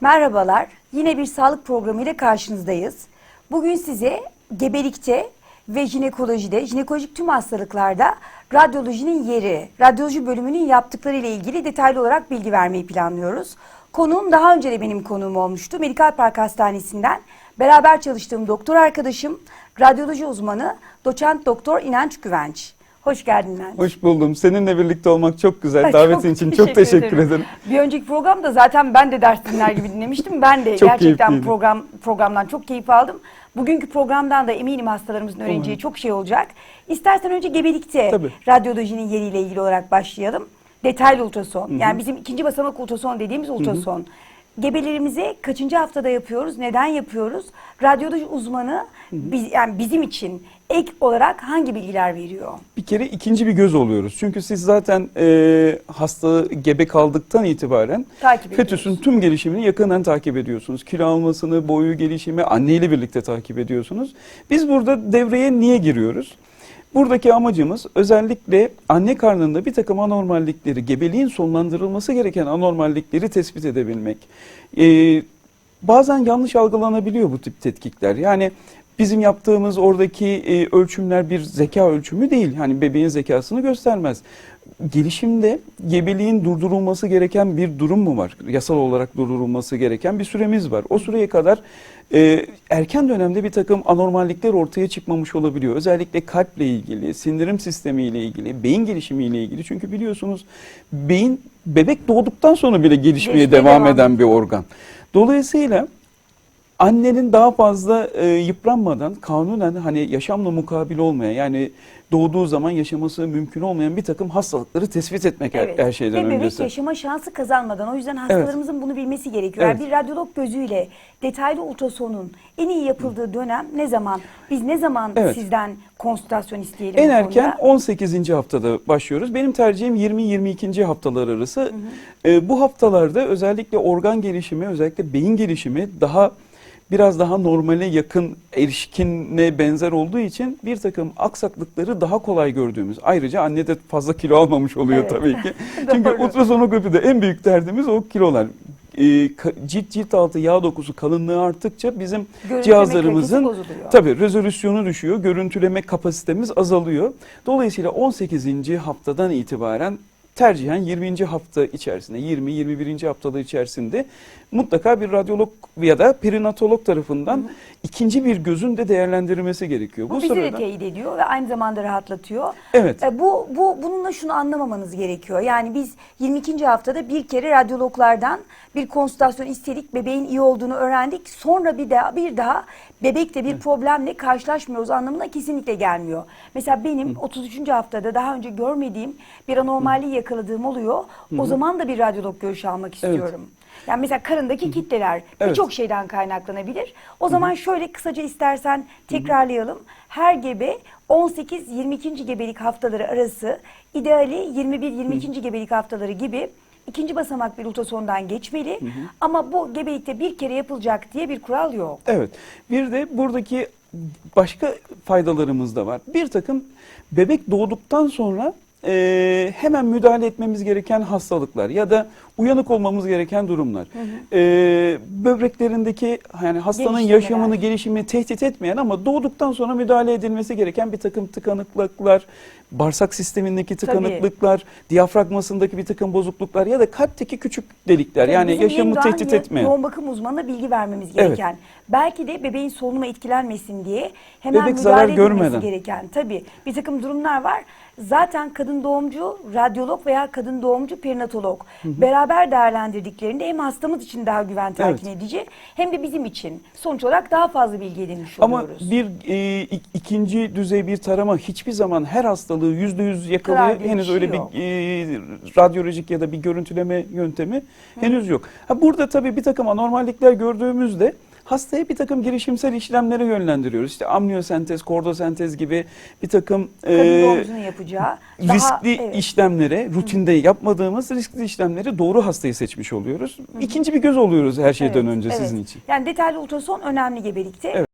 Merhabalar. Yine bir sağlık programı ile karşınızdayız. Bugün size gebelikte ve jinekolojide, jinekolojik tüm hastalıklarda radyolojinin yeri, radyoloji bölümünün yaptıkları ile ilgili detaylı olarak bilgi vermeyi planlıyoruz. Konuğum daha önce de benim konuğum olmuştu. Medikal Park Hastanesi'nden beraber çalıştığım doktor arkadaşım, radyoloji uzmanı doçent doktor İnanç Güvenç. Hoş geldin İnanç. Hoş buldum. Seninle birlikte olmak çok güzel. Davetin için çok teşekkür ederim. Bir önceki programda zaten ben de ders dinler gibi dinlemiştim. Ben de Çok gerçekten keyifliydi. program programdan çok keyif aldım. Bugünkü programdan da eminim hastalarımızın öğreneceği Umarım. çok şey olacak. İstersen önce gebelikte Tabii. radyolojinin yeriyle ilgili olarak başlayalım. Detaylı ultrason. Yani bizim ikinci basamak ultrason dediğimiz ultrason. Gebelerimizi kaçıncı haftada yapıyoruz? Neden yapıyoruz? Radyoloji uzmanı biz, yani bizim için ek olarak hangi bilgiler veriyor? Bir kere ikinci bir göz oluyoruz. Çünkü siz zaten e, hasta gebe kaldıktan itibaren Takip fetüsün tüm gelişimini yakından takip ediyorsunuz. Kilo almasını, boyu gelişimi anneyle birlikte takip ediyorsunuz. Biz burada devreye niye giriyoruz? Buradaki amacımız özellikle anne karnında bir takım anormallikleri, gebeliğin sonlandırılması gereken anormallikleri tespit edebilmek. Ee, bazen yanlış algılanabiliyor bu tip tetkikler. Yani bizim yaptığımız oradaki e, ölçümler bir zeka ölçümü değil. Hani bebeğin zekasını göstermez. Gelişimde gebeliğin durdurulması gereken bir durum mu var? Yasal olarak durdurulması gereken bir süremiz var. O süreye kadar e, erken dönemde bir takım anormallikler ortaya çıkmamış olabiliyor. Özellikle kalple ilgili, sindirim sistemiyle ilgili, beyin gelişimiyle ilgili. Çünkü biliyorsunuz beyin bebek doğduktan sonra bile gelişmeye Gelişmeye devam devam eden bir organ. Dolayısıyla annenin daha fazla e, yıpranmadan kanunen hani yaşamla mukabil olmayan yani doğduğu zaman yaşaması mümkün olmayan bir takım hastalıkları tespit etmek her- her, şeyden Ve bebek öncesi. yaşama şansı kazanmadan o yüzden hastalarımızın bunu bilmesi gerekiyor. Yani Evet. bir radyolog gözüyle detaylı ultrasonun en iyi yapıldığı dönem ne zaman? Biz ne zaman Evet. sizden konsültasyon isteyelim En erken konuda? 18. haftada başlıyoruz. Benim tercihim 20-22. haftalar arası. Ee, bu haftalarda özellikle organ gelişimi, özellikle beyin gelişimi daha biraz daha normale yakın erişkine benzer olduğu için bir takım aksaklıkları daha kolay gördüğümüz. Ayrıca anne de fazla kilo almamış oluyor Evet. tabii ki. Çünkü ultrasonografide en büyük derdimiz o kilolar. Ka- cilt cilt altı yağ dokusu kalınlığı arttıkça bizim Görüntüleme cihazlarımızın. Tabii rezolüsyonu düşüyor, görüntüleme kapasitemiz azalıyor. Dolayısıyla 18. haftadan itibaren tercihen 20. hafta içerisinde, 20-21. haftalar içerisinde mutlaka bir radyolog ya da perinatolog tarafından ikinci bir gözün de değerlendirilmesi gerekiyor. Bu, bizi de sırada teyit ediyor ve aynı zamanda rahatlatıyor. Evet. E, bu, bu bununla şunu anlamamanız gerekiyor. Yani biz 22. haftada bir kere radyologlardan bir konsültasyon istedik. Bebeğin iyi olduğunu öğrendik. Sonra bir daha bir daha bebekte bir problemle karşılaşmıyoruz anlamına kesinlikle gelmiyor. Mesela benim 33. haftada daha önce görmediğim bir anormalliği yakaladığım oluyor. O zaman da bir radyolog görüşü almak istiyorum. Yani mesela karındaki kitleler Evet. birçok şeyden kaynaklanabilir. O zaman şöyle kısaca istersen tekrarlayalım. Her gebe 18-22. gebelik haftaları arası ideali 21-22. gebelik haftaları gibi ikinci basamak bir ultrasondan geçmeli. Ama bu gebelikte bir kere yapılacak diye bir kural yok. Evet. Bir de buradaki başka faydalarımız da var. Bir takım bebek doğduktan sonra e, hemen müdahale etmemiz gereken hastalıklar ya da uyanık olmamız gereken durumlar. E, böbreklerindeki yani hastanın yaşamını, gelişimini tehdit etmeyen ama doğduktan sonra müdahale edilmesi gereken bir takım tıkanıklıklar, bağırsak sistemindeki tıkanıklıklar, diyafragmasındaki bir takım bozukluklar ya da kalpteki küçük delikler yani Bizim yaşamı tehdit etmeyen. Yoğun bakım uzmanına bilgi vermemiz Evet. gereken. Belki de bebeğin solunumu etkilenmesin diye hemen Bebek müdahale edilmesi görmeden. gereken. Tabii bir takım durumlar var. Zaten kadın doğumcu, radyolog veya kadın doğumcu perinatolog beraber değerlendirdiklerinde hem hastamız için daha güven telkin edici hem de bizim için sonuç olarak daha fazla bilgi edinmiş Ama oluyoruz. bir e, ik- ikinci düzey bir tarama hiçbir zaman her hastalığı yüzde yüz bir Henüz şey öyle yok. bir e, radyolojik ya da bir görüntüleme yöntemi henüz yok. Ha, burada tabii bir takım anormallikler gördüğümüzde hastaya bir takım girişimsel işlemlere yönlendiriyoruz. İşte amniyosentez, kordosentez gibi bir takım e, yapacağı daha- riskli evet. işlemlere, rutinde yapmadığımız riskli işlemleri doğru hastayı seçmiş oluyoruz. İkinci bir göz oluyoruz her şeyden Evet, önce evet. sizin için. Yani detaylı ultrason önemli gebelikte. Evet.